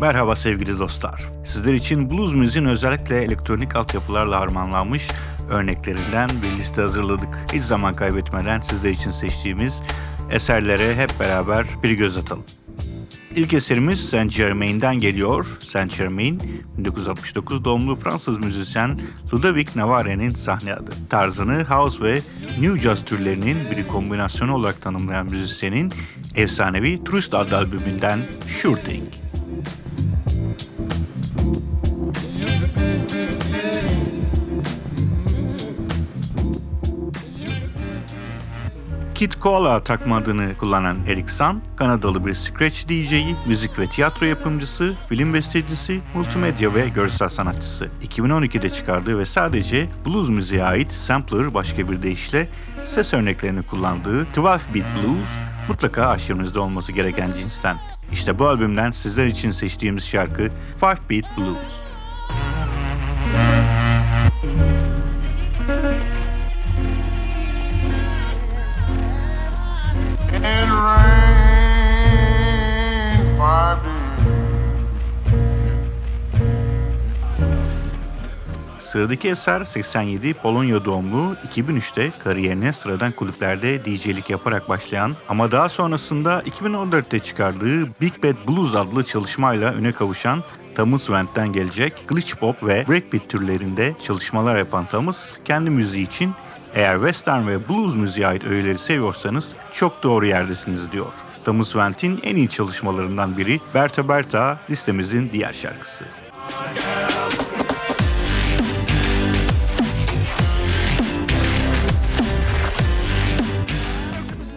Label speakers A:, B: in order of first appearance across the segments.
A: Merhaba sevgili dostlar. Sizler için blues müziğin özellikle elektronik altyapılarla harmanlanmış örneklerinden bir liste hazırladık. Hiç zaman kaybetmeden sizler için seçtiğimiz eserlere hep beraber bir göz atalım. İlk eserimiz Saint Germain'den geliyor. Saint Germain, 1969 doğumlu Fransız müzisyen Ludovic Navare'nin sahne adı. Tarzını house ve new jazz türlerinin bir kombinasyonu olarak tanımlayan müzisyenin efsanevi Trust adlı albümünden Sure Thing. Kid Koala takma adını kullanan Eric Kanadalı bir scratch DJ'i, müzik ve tiyatro yapımcısı, film bestecisi, multimedya ve görsel sanatçısı. 2012'de çıkardığı ve sadece blues müziğe ait sampler başka bir deyişle ses örneklerini kullandığı 12 Beat Blues mutlaka arşivinizde olması gereken cinsten. İşte bu albümden sizler için seçtiğimiz şarkı 5 Beat Blues. Sıradaki eser 87 Polonya doğumlu 2003'te kariyerine sıradan kulüplerde DJ'lik yaparak başlayan ama daha sonrasında 2014'te çıkardığı Big Bad Blues adlı çalışmayla öne kavuşan Thomas Wendt'ten gelecek glitch pop ve breakbeat türlerinde çalışmalar yapan Thomas kendi müziği için eğer western ve blues müziğe ait öğeleri seviyorsanız çok doğru yerdesiniz diyor. Thomas Wendt'in en iyi çalışmalarından biri Berta Berta listemizin diğer şarkısı.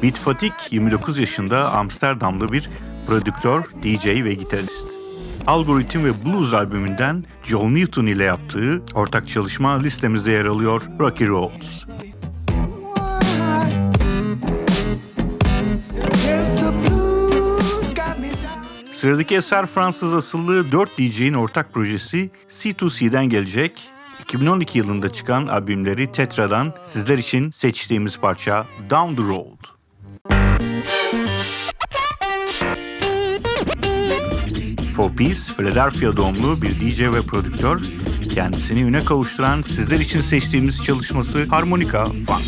A: Beat Fatigue 29 yaşında Amsterdamlı bir prodüktör, DJ ve gitarist. Algorithm ve Blues albümünden Joel Newton ile yaptığı ortak çalışma listemizde yer alıyor Rocky Roads. Sıradaki eser Fransız asıllı 4 DJ'in ortak projesi C2C'den gelecek. 2012 yılında çıkan albümleri Tetra'dan sizler için seçtiğimiz parça Down the Road. Four Piece, Philadelphia doğumlu bir DJ ve prodüktör. Kendisini üne kavuşturan sizler için seçtiğimiz çalışması Harmonica Funk.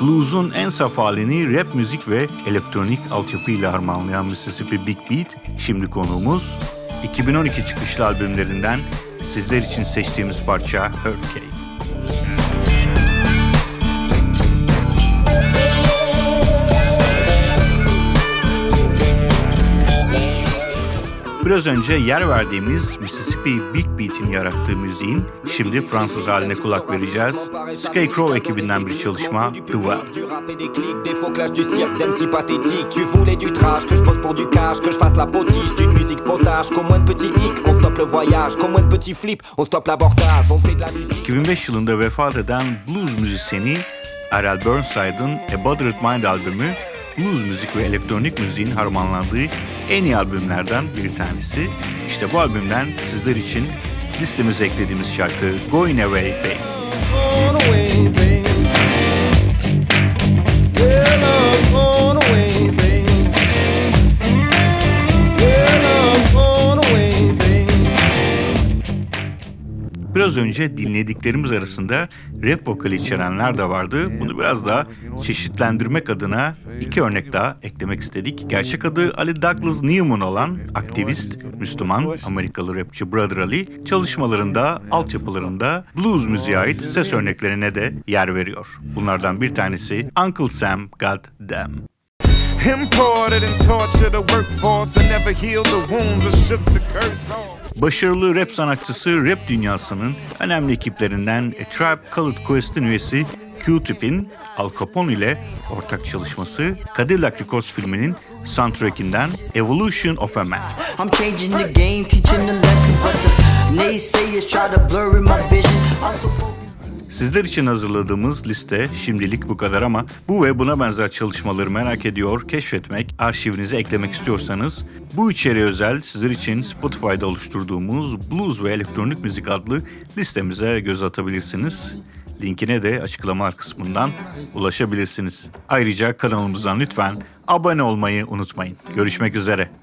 A: Blues'un en saf halini rap müzik ve elektronik altyapıyla harmanlayan Mississippi Big Beat, şimdi konuğumuz 2012 çıkışlı albümlerinden sizler için seçtiğimiz parça Hurricane. Biraz önce yer verdiğimiz Mississippi Big Beat'in yarattığı müziğin şimdi Fransız haline kulak vereceğiz. Scarecrow ekibinden bir çalışma The Well.
B: Du rap et des clics, des faux clashs du cirque, d'MC pathétique. Tu voulais du trash, que je pose pour du cash, que je fasse la potiche d'une musique potage. Qu'au moins de petits hicks, on stoppe le voyage. Qu'au moins de petits flips, on stoppe l'abortage. On fait de la musique.
A: 2005 yılında vefat eden blues müzisyeni Errol Burnside'ın A Bothered Mind albümü blues müzik ve elektronik müziğin harmanlandığı en iyi albümlerden bir tanesi. İşte bu albümden sizler için listemize eklediğimiz şarkı Going Away Baby. Biraz önce dinlediklerimiz arasında rap vokali içerenler de vardı. Bunu biraz daha çeşitlendirmek adına iki örnek daha eklemek istedik. Gerçek adı Ali Douglas Newman olan aktivist, Müslüman, Amerikalı rapçi Brother Ali çalışmalarında, altyapılarında blues müziğe ait ses örneklerine de yer veriyor. Bunlardan bir tanesi Uncle Sam God Damn.
C: Imported and tortured the workforce and never healed the wounds or shook the curse off.
A: Başarılı rap sanatçısı rap dünyasının önemli ekiplerinden A Tribe Called Quest'in üyesi Q-Tip'in Al Capone ile ortak çalışması Cadillac Records filminin soundtrackinden Evolution of a Man.
D: I'm changing the game, teaching the lesson, but the naysayers try to blur my vision.
A: Sizler için hazırladığımız liste şimdilik bu kadar ama bu ve buna benzer çalışmaları merak ediyor, keşfetmek, arşivinize eklemek istiyorsanız bu içeriğe özel sizler için Spotify'da oluşturduğumuz Blues ve Elektronik Müzik adlı listemize göz atabilirsiniz. Linkine de açıklama kısmından ulaşabilirsiniz. Ayrıca kanalımızdan lütfen abone olmayı unutmayın. Görüşmek üzere.